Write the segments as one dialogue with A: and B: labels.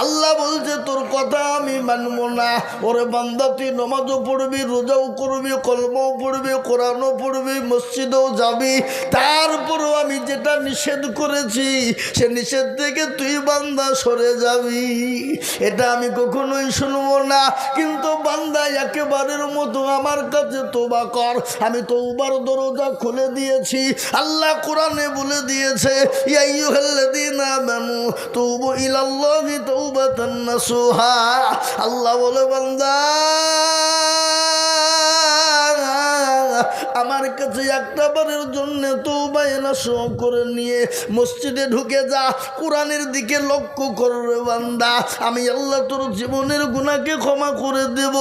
A: আল্লাহ বলছে, তোর কথা আমি মানবো না। ওরে বান্দা, তুই নমাজও পড়বি, রোজাও করবি, কলমও পড়বি, কোরআনও পড়বি, মসজিদেও যাবি। তারপরও আমি যেটা নিষেধ করেছি, সে নিষেধ থেকে তুই বান্দা সরে যাবি। এটা আমি কখনোই শুনব না। কিন্তু বান্দা, একেবারের মতো আমার কাছে তোবা কর। আমি তৌবার দরজা খুলে দিয়েছি। আল্লাহ কোরআনে বলে দিয়েছে, ইয়া আইয়ুহাল্লাযীনা আমানু, তুবু ইলাল্লাহি তাওবাতান নাসুহা। আল্লাহ বলে বান্দা! আমার কাছে একটা বারের জন্য তো বায়না সহ করে নিয়ে মসজিদে ঢুকে যা, কোরআনের দিকে লক্ষ্য করবে বান্দা। আমি আল্লাহ তোর জীবনের গুণাকে ক্ষমা করে দেব।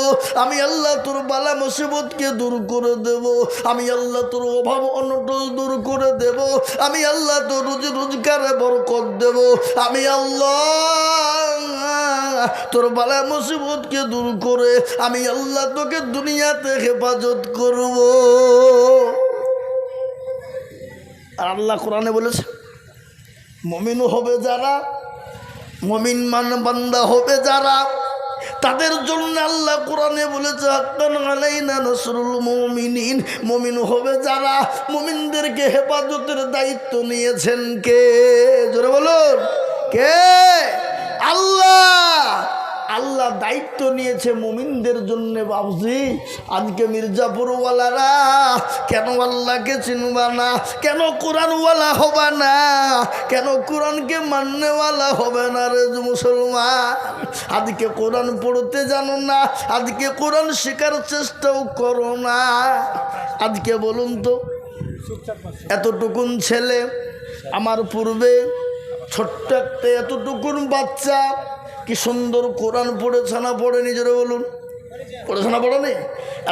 A: আমি আল্লাহ তোর বালা মুসিবতকে দূর করে দেব। আমি আল্লাহ তোর অভাব অনটল দূর করে দেব। আমি আল্লাহ তোর রুজি রোজগারে বরকত দেব। আমি আল্লাহ তোর বালা মুসিবতকে দূর করে, আমি আল্লাহ তোকে দুনিয়াতে হেফাজত করব। আর আল্লাহ কোরআনে বলেছে মমিন হবে যারা, মমিন মান বান্দা হবে যারা, তাদের জন্য আল্লাহ কোরআনে বলেছে আলাইনা নসরুল মুমিন হবে যারা, মুমিনদেরকে হেফাজতের দায়িত্ব নিয়েছেন কে? জোরে বলুন, কে? আল্লাহ! আল্লাহ দায়িত্ব নিয়েছে মুমিনদের জন্য বাবজি। আজকে মির্জাপুরওয়ালারা, কেন আল্লাহকে চিনবা না? কেন কোরআনওয়ালা হবে না? কেন কোরআনকে মান্যওয়ালা হবে না রে মুসলমান? আজকে কোরআন পড়তে জানো না? আজকে কোরআন শেখার চেষ্টাও করো না। আজকে বলুন তো, এতটুকুন ছেলে, আমার পূর্বে ছোট্ট একটা এতটুকুন বাচ্চা কি সুন্দর কোরআন পড়েছে না পড়ে নিজেরা বলুন। পড়েছে না? পড়েনি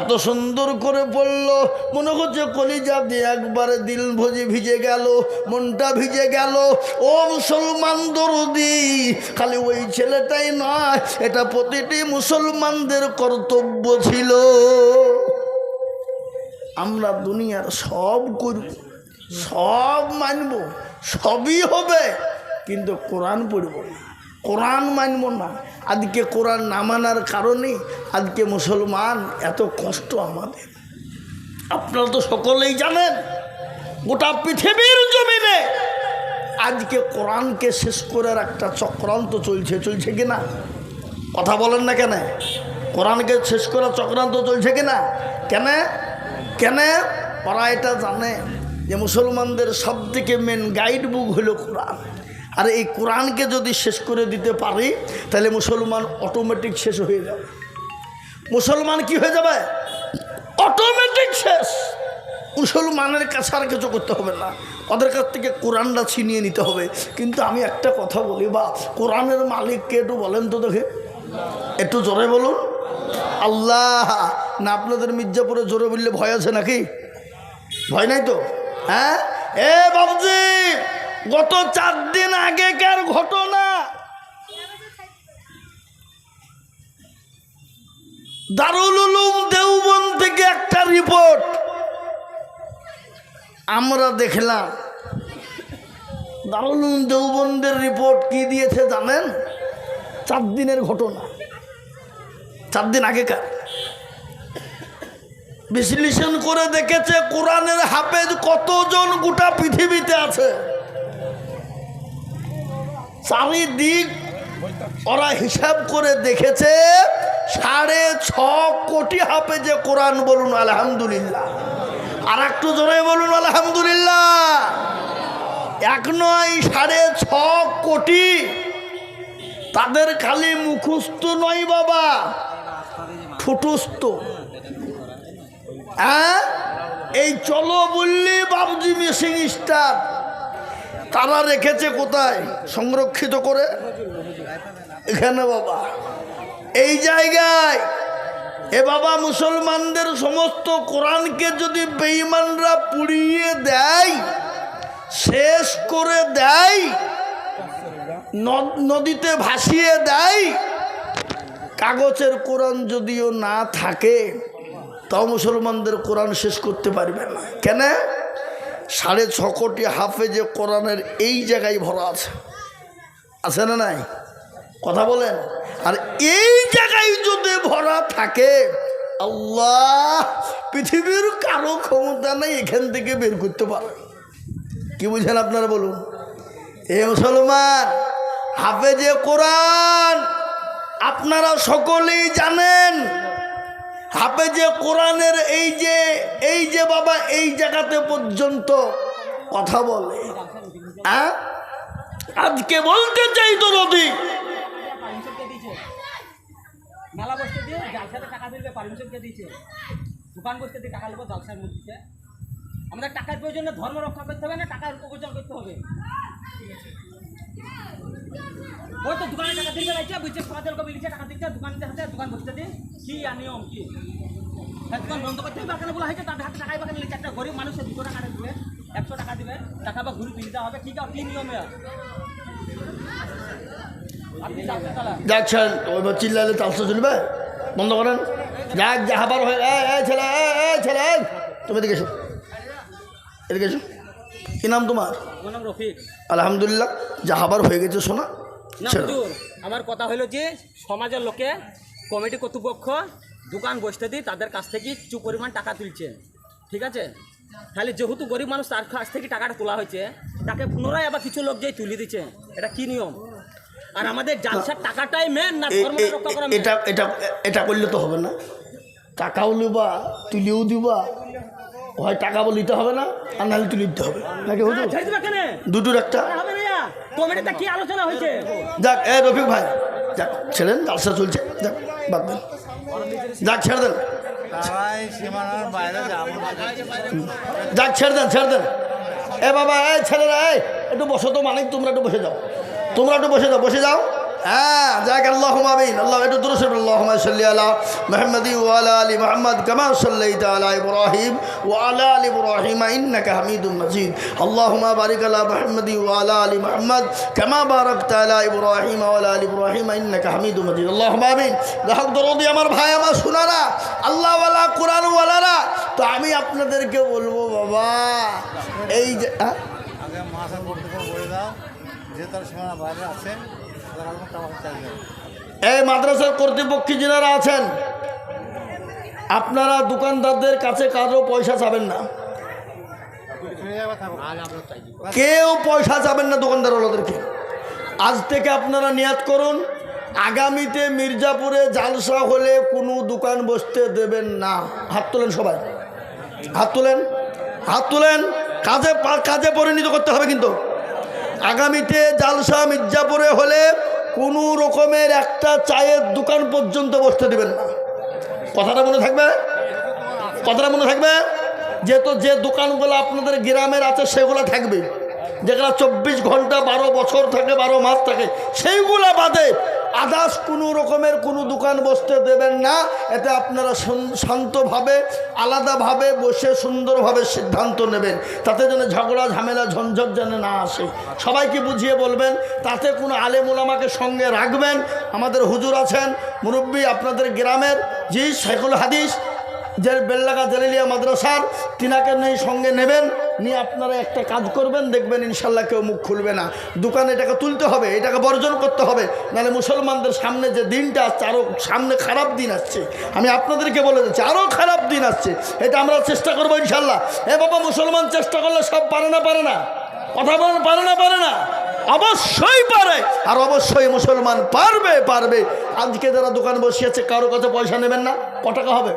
A: এত সুন্দর করে পড়ল, মনে হচ্ছে কলিজা দিয়ে একবারে দিল ভোজে ভিজে গেল, মনটা ভিজে গেল। ও মুসলমান দরদি, খালি ওই ছেলেটাই নয়, এটা প্রতিটি মুসলমানদের কর্তব্য ছিল। আমরা দুনিয়ার সব করব, সব মানব, সবই হবে, কিন্তু কোরআন পড়ব না। কোরআন মানব না। আজকে কোরআন না মানার কারণে আজকে মুসলমান এত কষ্ট আমাদের। আপনারা তো সকলেই জানেন, গোটা পৃথিবীর জমিনে আজকে কোরআনকে শেষ করার একটা চক্রান্ত চলছে চলছে কি না? কথা বলেন না কেন? কোরআনকে শেষ করার চক্রান্ত চলছে কি না? কেন? কেন? ওরা এটা জানে যে মুসলমানদের সব থেকে মেন গাইড বুক হলো কোরআন। আর এই কোরআনকে যদি শেষ করে দিতে পারি, তাহলে মুসলমান অটোমেটিক শেষ হয়ে যাবে। মুসলমান কি হয়ে যাবে? অটোমেটিক শেষ। মুসলমানের কাছে আর কিছু করতে হবে না। ওদের কাছ থেকে কোরআনটা ছিনিয়ে নিতে হবে। কিন্তু আমি একটা কথা বলি বা, কোরআনের মালিককে একটু বলেন তো দেখে। একটু জোরে বলুন। আল্লাহ, না আপনাদের মির্জাপুরে জোরে বললে ভয় আছে নাকি? ভয় নাই তো? হ্যাঁ? এ বাবুজি! গত চার দিন আগেকার ঘটনা? দারুল উলুম দেওবন থেকে একটা রিপোর্ট আমরা দেখলাম, দারুল উলুম দেওবন্দের রিপোর্ট কি দিয়েছে জানেন? চার দিনের ঘটনা। চার দিন আগেকার। বিশ্লেষণ করে দেখেছে কোরআনের হাফেজ কতজন গোটা পৃথিবীতে আছে? চারিদিক ওরা হিসাব করে দেখেছে, সাড়ে ছ কোটি হাফেজে কোরআন বলুন, আলহামদুলিল্লাহ। আর একটু জোরে বলুন, আলহামদুলিল্লাহ। এক নয়, সাড়ে ছ কোটি। তাদের খালি মুখস্থ নয় বাবা ঠুটুস্ত হ্যাঁ? এই চলো বললি বাবজি মেশিং স্টার। তারা রেখেছে কোথায়? সংরক্ষিত করে? এখানে বাবা। এই জায়গায় এ বাবা মুসলমানদের সমস্ত কোরআনকে যদি বেঈমানরা পুড়িয়ে দেয়, শেষ করে দেয়, নদ- নদীতে ভাসিয়ে দেয়, কাগজের কোরআন যদিও না থাকে, তাও মুসলমানদের কোরআন শেষ করতে পারবে না। কেন? সাড়ে ছ কোটি হাফেজে কোরআনের এই জায়গায় ভরা আছে। আছে না নাই? কথা বলেন। আর এই জায়গায় যদি ভরা থাকে, আল্লাহ পৃথিবীর কারও ক্ষমতা নেই এখান থেকে বের করতে পারে। কি বুঝেন আপনারা বলুন? এ মুসলমান, হাফেজে কোরআন আপনারা সকলেই জানেন। হাফেজে কোরআনের এই যে এই যে বাবা, এই জায়গাতে পর্যন্ত কথা বলে। হ্যাঁ? আজকে বলতে চাই তো নদী
B: মেলা দিয়ে জালসাতে টাকা দিলে দিয়েছে? দোকান বসতে দিয়ে টাকা। আমাদের টাকার প্রয়োজনে ধর্ম রক্ষা করতে হবে না, টাকার উপযোগ করতে হবে। ওই তো দোকানে টাকা দিতে লাগছে বুঝছে সমাজের কবি লিখছে টাকা দিচ্ছে দোকান দিতে হাতে দোকান বসতে দিয়ে কি আর নিয়ম কি? হ্যাঁ, দোকান বন্ধ করতে বাগানে বলা হয়েছে তাদের হাতে টাকাই বাগানে লিখছে একটা গরিব মানুষের দুশো টাকা দিবে একশো টাকা দিবে টাকা বা ঘুরে দিতে হবে কি কি নিয়মে
A: যাচ্ছেন ওই চিল্লালে তালসা চলবে বন্ধ করেন। যাক যা হাবার হয়ে ছেলে ছেলে তুমি এদিকে এসো। এদিকে এসো। কী নাম তোমার?
B: নাম রফিক।
A: আলহামদুলিল্লাহ যা হাবার হয়ে গেছে শোনা
B: আমার কথা হলো যে সমাজের লোকে কমিটি কর্তৃপক্ষ দোকান বসতে দিয়ে তাদের কাছ থেকে কিছু পরিমাণ টাকা তুলছে। ঠিক আছে? তাহলে যেহেতু গরিব মানুষ তার কাছ থেকে টাকাটা তোলা হয়েছে তাকে পুনরায় আবার কিছু লোক যেই তুলে দিচ্ছে এটা কি নিয়ম? আর আমাদের জালসার টাকাটাই মেন না ধর্ম রক্ষা করা
A: এটা এটা এটা করলে তো হবে না। টাকাও লিবা তুলিও দিবা। হয় টাকা বলিতে হবে না আর নাহলে তুলে দিতে হবে। নাকি
B: হ্যাঁ,
A: হুজুর
B: কেন?
A: দুটোর একটা।
B: হবে না ইয়া। কমিটিতে কি আলোচনা হয়েছে?
A: যাক এ রফিক ভাই যাক ছেড়েন জালসা চলছে। যাক বাদ দেন। যাক ছেড়ে দেন।
C: তারাই সীমানার বাইরে যাব
A: যাক ছেড়ে দেন ছেড়ে দেন। এ বাবা এ ছেলেরা এই একটু বসো তো মানিক তোমরা একটু বসে যাও। তোমরা একটু বসে যাও বসে যাও। হ্যাঁ যাক আল্লাহ আমিন। আল্লাহ একটু দূরে সরে আল্লাহ সাল্লি আলা মোহাম্মদ ওয়ালা আলী মোহাম্মদ, কামা সাল্লাইতা আলা ইব্রাহিম ওয়ালা আলী ইব্রাহিম, ইন্নাকা হামিদুম মাজিদ। আল্লাহুম্মা বারিক আলা মোহাম্মদ ওয়ালা আলী মোহাম্মদ, কামা বারাকতা আলা ইব্রাহিম ওয়ালা আলী ইব্রাহিম, ইন্নাকা হামিদুম মাজিদ। আল্লাহুম্মা আমিন। দেখো দরদি, আমার ভাই, আমার শোনারা আল্লাহওয়ালা কোরআনওয়ালারা তো আমি আপনাদেরকে বলব, বাবা, এই যে হ্যাঁ?
C: আগে করতে যে তার সীমানার বাইরে আছে
A: এই মাদ্রাসার কর্তৃপক্ষ যারা আছেন, আপনারা দোকানদারদের কাছে কারও পয়সা চাবেন না। কেউ পয়সা চাবেন না দোকানদারওয়ালাদেরকে। আজ থেকে আপনারা নিয়াত করুন, আগামীতে মির্জাপুরে জালসা হলে কোনো দোকান বসতে দেবেন না। হাত তোলেন সবাই। হাত তোলেন। হাত তোলেন। কাজে কাজে পরিণত করতে হবে কিন্তু। আগামীতে জালসা মির্জাপুরে হলে কোনো রকমের একটা চায়ের দোকান পর্যন্ত বসতে দেবেন না। কথাটা মনে থাকবে? কথাটা মনে থাকবে? যেহেতু যে দোকানগুলো আপনাদের গ্রামের আছে, সেগুলো থাকবে। যেগুলো চব্বিশ ঘণ্টা বারো বছর থাকে, বারো মাস থাকে, সেইগুলো বাদে আদার্স কোনো রকমের কোনো দোকান বসতে দেবেন না। এতে আপনারা শান্তভাবে, আলাদাভাবে বসে সুন্দরভাবে সিদ্ধান্ত নেবেন। তাতে যেন ঝগড়া, ঝামেলা, ঝঞ্ঝট যেন না আসে। সবাইকে বুঝিয়ে বলবেন, তাতে কোনো আলেমুলামাকে সঙ্গে রাখবেন। আমাদের হুজুর আছেন, মুরব্বী আপনাদের গ্রামের, জি, সাইকুল হাদিস যে বেল্লাগা জালিলিয়া মাদ্রাসার, তিনাকে নেই, সঙ্গে নেবেন, নিয়ে আপনারা একটা কাজ করবেন, দেখবেন ইনশাল্লাহ কেউ মুখ খুলবে না। দোকানে এটাকে তুলতে হবে, এটাকে বর্জন করতে হবে, নাহলে মুসলমানদের সামনে যে দিনটা আসছে আরও সামনে খারাপ দিন আসছে। আমি আপনাদেরকে বলে দিচ্ছি আরও খারাপ দিন আসছে। এটা আমরা চেষ্টা করব ইনশাল্লাহ। এ বাবা, মুসলমান চেষ্টা করলে সব পারে না পারে না। কথা বলেন, পারে না পারে না। অবশ্যই পারে, আর অবশ্যই মুসলমান পারবে পারবে। আজকে যারা দোকান বসিয়েছে, কারও কাছে পয়সা নেবেন না, ক টাকা হবে?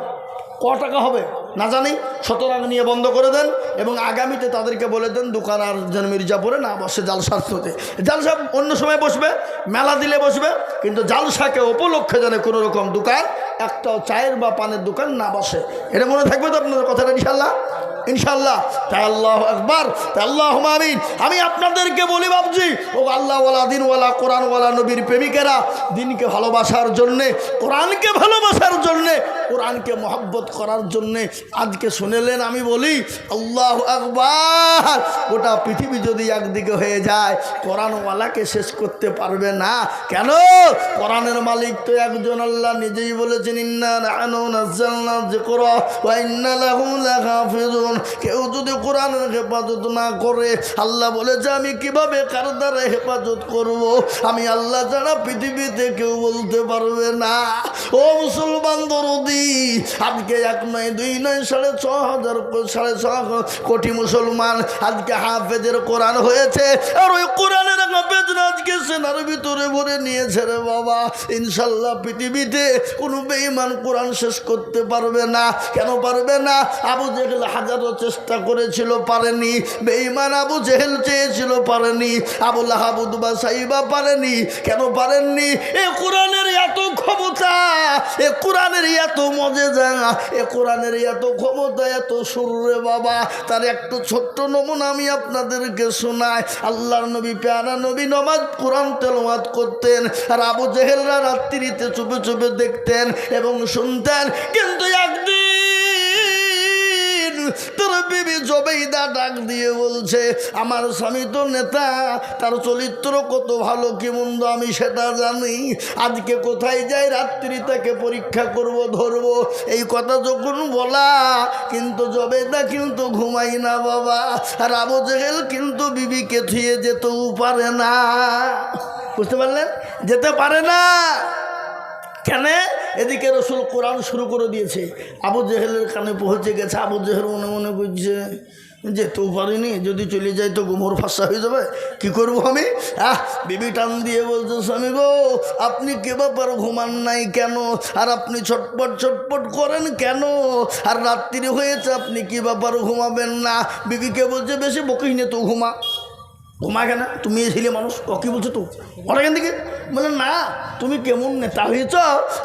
A: ক টাকা হবে? না জানি সুতরাং নিয়ে বন্ধ করে দেন এবং আগামীতে তাদেরকে বলে দেন দোকান আর যেন মির্জাপুরে না বসে জালসার স্রোতে। জালসা অন্য সময় বসবে, মেলা দিলে বসবে, কিন্তু জালসাকে উপলক্ষে যেন কোনো রকম দোকান, একটাও চায়ের বা পানের দোকান না বসে। এটা মনে থাকবে তো আপনাদের কথাটা ইনশাল্লাহ ইনশাল্লাহ তাই আল্লাহ একবার তাই আল্লাহ আমিন। আমি আপনাদেরকে বলি ভাবছি ও আল্লাহওয়ালা দিনওয়ালা কোরআনওয়ালা নবীর প্রেমিকেরা, দিনকে ভালোবাসার জন্যে, কোরআনকে ভালোবাসার জন্যে, কোরআনকে মহব্বত করার জন্যে আজকে শুনেলেন, আমি বলি, আল্লাহ একবার গোটা পৃথিবী যদি একদিকে হয়ে যায়, কোরআনওয়ালাকে শেষ করতে পারবে না। কেন? কোরআনের মালিক তো একজন, আল্লাহ নিজেই বলেছেন কেউ যদি কোরআনের হেফাজত না করে, আল্লাহ বলেছে, আমি কীভাবে কার দ্বারা হেফাজত করব। আমি আল্লাহ ছাড়া পৃথিবীতে কেউ বলতে পারবে না। ও মুসলমান দরদি, আজকে এক নয়, দুই নয় সাড়ে ছ হাজার, সাড়ে ছ কোটি মুসলমান আজকে হাফেজের কোরআন হয়েছে। আর ওই কোরআনের আজকে সেনার ভিতরে ভরে নিয়েছে রে বাবা। ইনশাল্লাহ পৃথিবীতে কোনো বেঈমান কোরআন শেষ করতে পারবে না। কেন পারবে না? আবু জেহেল হাজারো চেষ্টা করেছিল, পারেনি। বেঈমান আবু জেহেল চেয়েছিল, পারেনি। আবুল হাবুদবা সাইবা পারেনি। কেন পারেননি? এ কোরআনের এত ক্ষমতা, এ কোরআনের এত মজেজা এ কোরআনের এত ক্ষমতা, এত সুররে বাবা। তার একটু ছোট্ট নমুনা আমি আপনাদেরকে শোনাই। আল্লাহর নবী প্যারা নবী নমাজ, কোরআন তেলমাত করতেন। আর আবু জেহেলরা রাত্রিতে চুপে চুপে দেখতেন এবং শুনতেন। কিন্তু একদিন তোর বিবি জবেইদা ডাক দিয়ে বলছে, আমার স্বামী তো নেতা, তার চরিত্র কত ভালো কি মন্দ আমি সেটা জানি। আজকে কোথায় যাই রাত্রি তাকে পরীক্ষা করব, ধরব। এই কথা যখন বলা, কিন্তু জবেদা কিন্তু ঘুমাই না বাবা। আর আবু জেহেল কিন্তু বিবিকে থুয়ে যেতেও পারে না। বুঝতে পারলেন? যেতে পারে না। কেন? এদিকে রসুল কোরআন শুরু করে দিয়েছে। আবু জেহেলের কানে পৌঁছে গেছে, আবু জেহেল মনে মনে করছে যেতেও পারিনি, যদি চলে যাই তো গোমর ফাঁসা হয়ে যাবে, কি করব আমি? আহ, বিবি টান দিয়ে বলছে, স্বামী গো, আপনি কে ব্যাপার ঘুমান নাই কেন? আর আপনি ছটপট ছটপট করেন কেন? আর রাত্রি হয়েছে, আপনি কি ব্যাপার ঘুমাবেন না? বিবিকে বলছে, বেশি বকিস তো ঘুমা। ঘুমা কেন? তুমি ছেলে মানুষ, ও কি বলছো তো? ওরা কেন থেকে বলে, না, তুমি কেমন নেতা হয়েছ?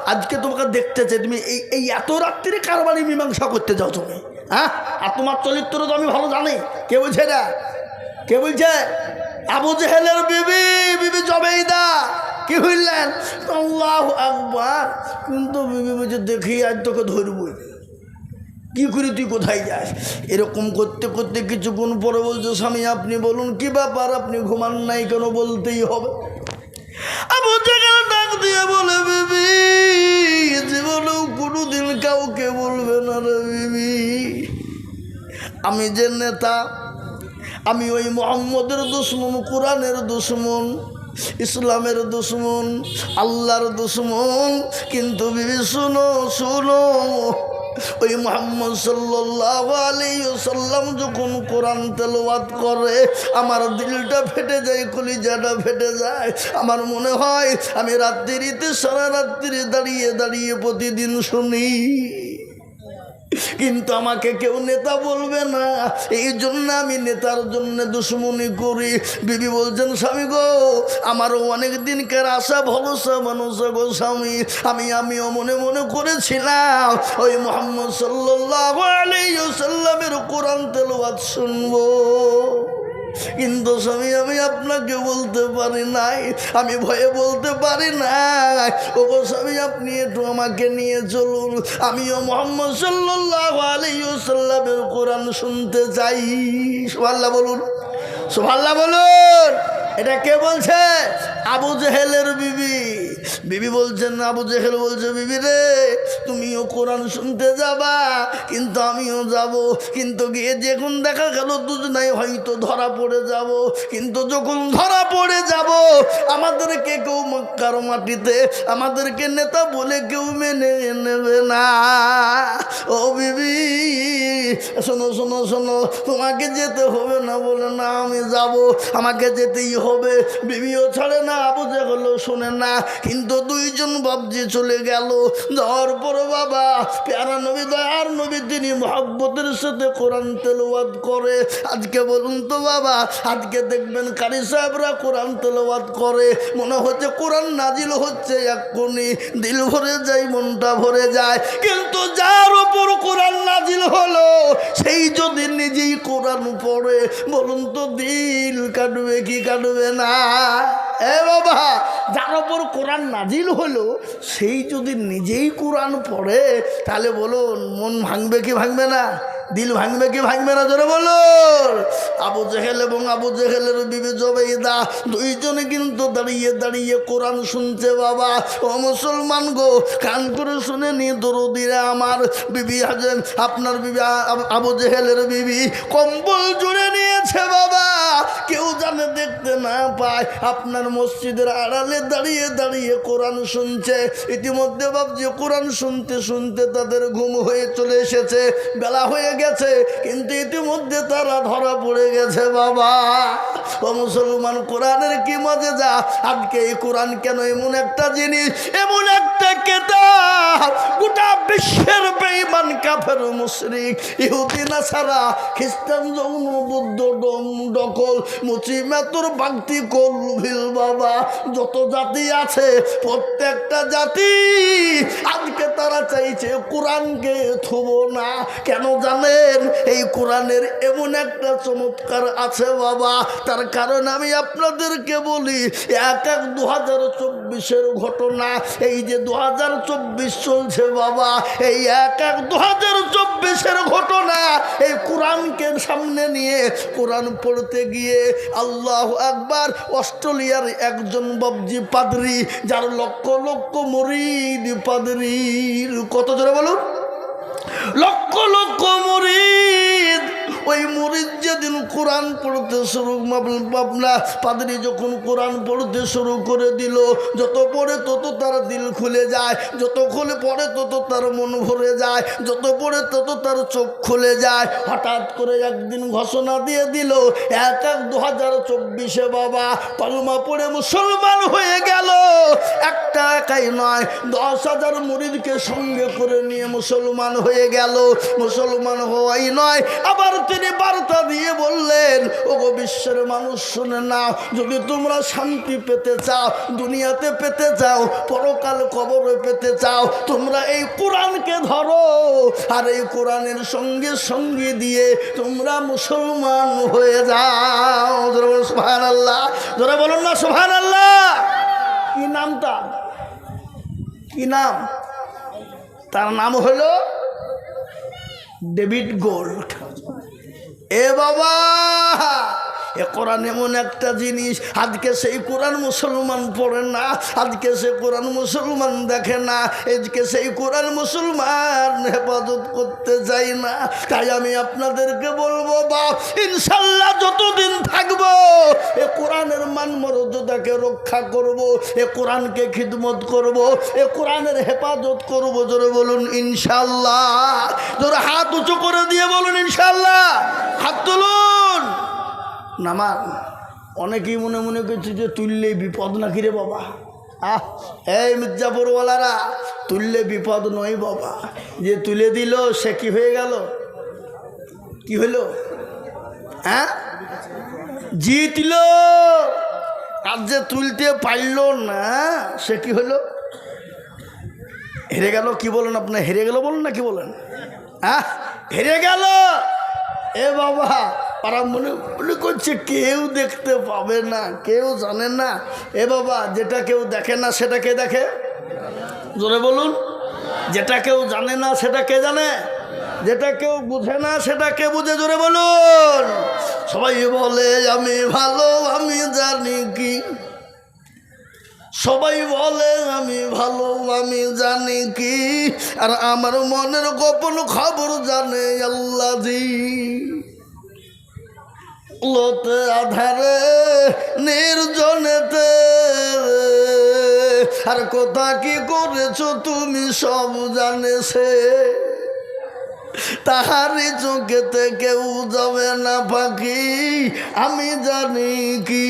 A: আজকে তোমাকে দেখতে চাই। তুমি এই এই এত রাত্রিরে কারবারি মীমাংসা করতে যাও তুমি? হ্যাঁ? আর তোমার চরিত্র তো আমি ভালো জানি। কে বলছে এটা? কে বলছে? আবু জেহেলের বিবি বিবি জবেইদা। কি হইলেন আল্লাহ আকবার। কিন্তু বিবি বলছে, দেখি, আজ তোকে ধরবই। কি করে তুই কোথায় যাস? এরকম করতে করতে কিছুক্ষণ পরে বলছো, স্বামী, আপনি বলুন, কি ব্যাপার? আপনি ঘুমান নাই কেন? বলতেই হবে। ডাক দিয়ে বলে, বিবি? জীবনেও কোনোদিন কাউকে বলবে না রে বিবি। আমি যে নেতা, আমি ওই মোহাম্মদের দুশ্মন, কোরআনের দুশ্মন, ইসলামের দুশ্মন, আল্লাহর দুশ্মন। কিন্তু বিবি, শুনো শুনো ওই মোহাম্মদ সাল্লাহ আলাইসাল্লাম যখন কোরআন তেলাওয়াত করে, আমার দিলটা ফেটে যায়, কলিজাটা ফেটে যায়। আমার মনে হয়, আমি রাত্রিতে সারা রাত্রি দাঁড়িয়ে দাঁড়িয়ে প্রতিদিন শুনি। কিন্তু আমাকে কেউ নেতা বলবে না। এই জন্য আমি নেতার জন্য দুশ্মনী করি। বিবি বলছেন, স্বামী গো, আমারও অনেক দিনকার আশা, ভরসা মানুষ গো স্বামী। আমি, আমিও মনে মনে করেছিলাম, ওই মোহাম্মদ সাল্লাহ আলাইসাল্লামের কোরআন তেলবাদ শুনব। কিন্তু স্বামী, আমি আপনাকে বলতে পারি নাই। আমি ভয়ে বলতে পারি নাই। ও স্বামী, আপনি একটু আমাকে নিয়ে চলুন। আমিও মোহাম্মদ সাল্লাহ আলিউসাল্লামের কোরআন শুনতে চাই। সোভাল্লা বলুন। সোভাল্লা বলুন। এটা কে বলছে? আবু জেহেলের বিবি। বিবি বলছেন, আবু জেহেল বলছে, বিবি রে, তুমিও কোরআন শুনতে যাবা, কিন্তু আমিও যাব। কিন্তু গিয়ে যখন দেখা গেল দুজনাই হয়তো ধরা পড়ে যাব। কিন্তু যখন ধরা পড়ে যাব, আমাদেরকে কেউ মক্কার মাটিতে, আমাদেরকে নেতা বলে কেউ মেনে নেবে না। ও বিবি, শোনো শোনো শোনো, তোমাকে যেতে হবে না বলে না আমি যাব। আমাকে যেতেই হবে। বিবিও ছাড়ে না আবু যে হলো শোনে না, কিন্তু দুইজন বাবজি চলে গেল। যাওয়ার পর বাবা, প্যারা নবী দয়ার নবী, তিনি মহাব্বতের সাথে কোরআন তেলাওয়াত করে। আজকে বলুন তো বাবা, আজকে দেখবেন কারি সাহেবরা কোরআন তেলাওয়াত করে। মনে হচ্ছে কোরআন নাজিল হচ্ছে এক্ষুনি দিল ভরে যায়, মনটা ভরে যায়। কিন্তু যার ওপর কোরআন নাজিল হলো, সেই যদি নিজেই কোরআন পড়ে, বলুন তো দিল কাটবে কি কাটবে না? এ বাবা, যার ওপর কোরআন নাজিল হলো, সেই যদি নিজেই কোরআন পড়ে, তাহলে বলুন মন ভাঙবে কি ভাঙবে না? দিল ভাঙবে কি ভাঙবে না? জোরে বলো আবু জেহেল এবং আবু জেহেলের বিবি জবেইদা দুইজনে কিন্তু দাঁড়িয়ে দাঁড়িয়ে কোরআন শুনছে, বাবা। ও মুসলমান গো, কান করে শুনে নি দরদিরে আমার। বিবি হাজেন, আপনার বিবি আবু জেহেলের বিবি কম্বল জুড়ে নিয়েছে, বাবা। কেউ জানে দেখতে না পায়, আপনার মসজিদের আড়ালে দাঁড়িয়ে দাঁড়িয়ে কোরআন শুনছে। ইতিমধ্যে ভাবছি কোরআন শুনতে শুনতে তাদের ঘুম হয়ে চলে এসেছে। বেলা হয়ে গেছে, কিন্তু ইতিমধ্যে তারা ধরা পড়ে গেছে, বাবা। ও মুসলমান কোরআনের কি মজে যা আজকে এই কোরআন কেন এমন একটা জিনিস? এমন একটা গোটা বিশ্বের কাফের মুশরিক, ইহুদি, নাসারা, খ্রিস্টান, যৌন, বুদ্ধ ডকল বাবা, যত জাতি আছে, প্রত্যেকটা জাতি আজকে তারা চাইছে কোরআনকে থুব না। কেন জানেন? এই কোরআনের এমন একটা চমৎকার আছে বাবা, তার কারণ আমি আপনাদেরকে বলি, এক এক দু হাজার চব্বিশের ঘটনা, এই যে দু হাজার হাজার চব্বিশ চলছে বাবা। এই এক এক দু হাজার চব্বিশের ঘটনা এই কোরআনকে সামনে নিয়ে কোরআন পড়তে গিয়ে আল্লাহ একবার অস্ট্রেলিয়ার একজন বাবজি পাদরি, যার লক্ষ লক্ষ মরিদ পাদরির, কত জোরে বলুন? লক্ষ লক্ষ মরিদ ওই মরিদ যেদিন কোরআন পড়তে শুরু পাবনা পাদরি যখন কোরআন পড়তে শুরু করে দিল, যত পড়ে তত তার দিল খুলে যায়, যত খুলে পড়ে তত তার মন ভরে যায়, যত পড়ে তত তার চোখ খুলে যায়। হঠাৎ করে একদিন ঘোষণা দিয়ে দিল, এক এক দু হাজার চব্বিশে বাবা, পালমা পড়ে মুসলমান হয়ে গেল। একটা একাই নয়, দশ হাজার মুরিদকে সঙ্গে করে নিয়ে মুসলমান হয়ে গেল। মুসলমান হওয়াই নয়, আবার তিনি বার্তা দিয়ে বললেন, ওগো বিশ্বের মানুষ, শুনে নাও, যদি তোমরা শান্তি পেতে চাও, দুনিয়াতে পেতে চাও, পরকাল কবরে পেতে চাও, তোমরা এই কোরআনকে ধরো। আর এই কোরআনের সঙ্গে সঙ্গে দিয়ে তোমরা মুসলমান হয়ে যাও। ধরে বলো সোহান আল্লাহ ধরে বলুন না সোহান আল্লাহ কি নাম তার? কি নাম? তার নাম হলো ডেভিড গোল্ড। এ বাবা! এ কোরআন এমন একটা জিনিস, আজকে সেই কোরআন মুসলমান পড়ে না, আজকে সে কোরআন মুসলমান দেখে না, আজকে সেই কোরআন মুসলমান হেফাজত করতে চাই না। তাই আমি আপনাদেরকে বলব, বাপ, ইনশাল্লাহ যতদিন থাকব, এ কোরআনের মান মর্যাদাকে রক্ষা করব, এ কোরআনকে খিদমত করব, এ কোরআনের হেফাজত করব, জোরে বলুন, ইনশাল্লাহ। জোরে হাত উঁচু করে দিয়ে বলুন, ইনশাল্লাহ। হাত তুলুন। নামান অনেকেই মনে মনে করছে যে তুললে বিপদ নাকি রে বাবা? আহ, এই মির্জাপুরওয়ালারা, তুললে বিপদ নয় বাবা। যে তুলে দিল, সে কি হয়ে গেল? কি হলো? হ্যাঁ? জিতল। আর যে তুলতে পারল না, সে কি হলো? হেরে গেল কি বলেন আপনার হেরে গেল বলেন না কি বলেন? হ্যাঁ হেরে গেল। এ বাবা পাড়া মনে মনে করছে কেউ দেখতে পাবে না, কেউ জানে না। এ বাবা, যেটা কেউ দেখে না, সেটা কে দেখে? জোরে বলুন। যেটা কেউ জানে না, সেটা কে জানে? যেটা কেউ বুঝে না, সেটা কে বুঝে? জোরে বলুন। সবাই বলে, আমি ভালো, আমি জানি কি। সবাই বলে, আমি ভালো, আমি জানি কি। আর আমার মনের গোপন খবর জানে আল্লাহি লোতে আধারে, নির্জনেতে। আর কোথা কি করেছ তুমি সব জানেছে। তাহারি চোখেতে কেউ যাবে না পাখি, আমি জানি কি।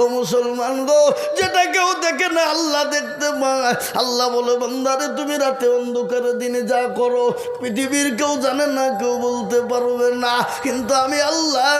A: ও মুসলমান গো, যেটা কেউ দেখে না, আল্লাহ দেখতে পায়। আল্লাহ বলে, বন্দারে, তুমি রাতে অন্ধকারে দিনে যা করো, পৃথিবীর কেউ জানে না, কেউ বলতে পারবে না। কিন্তু আমি আল্লাহ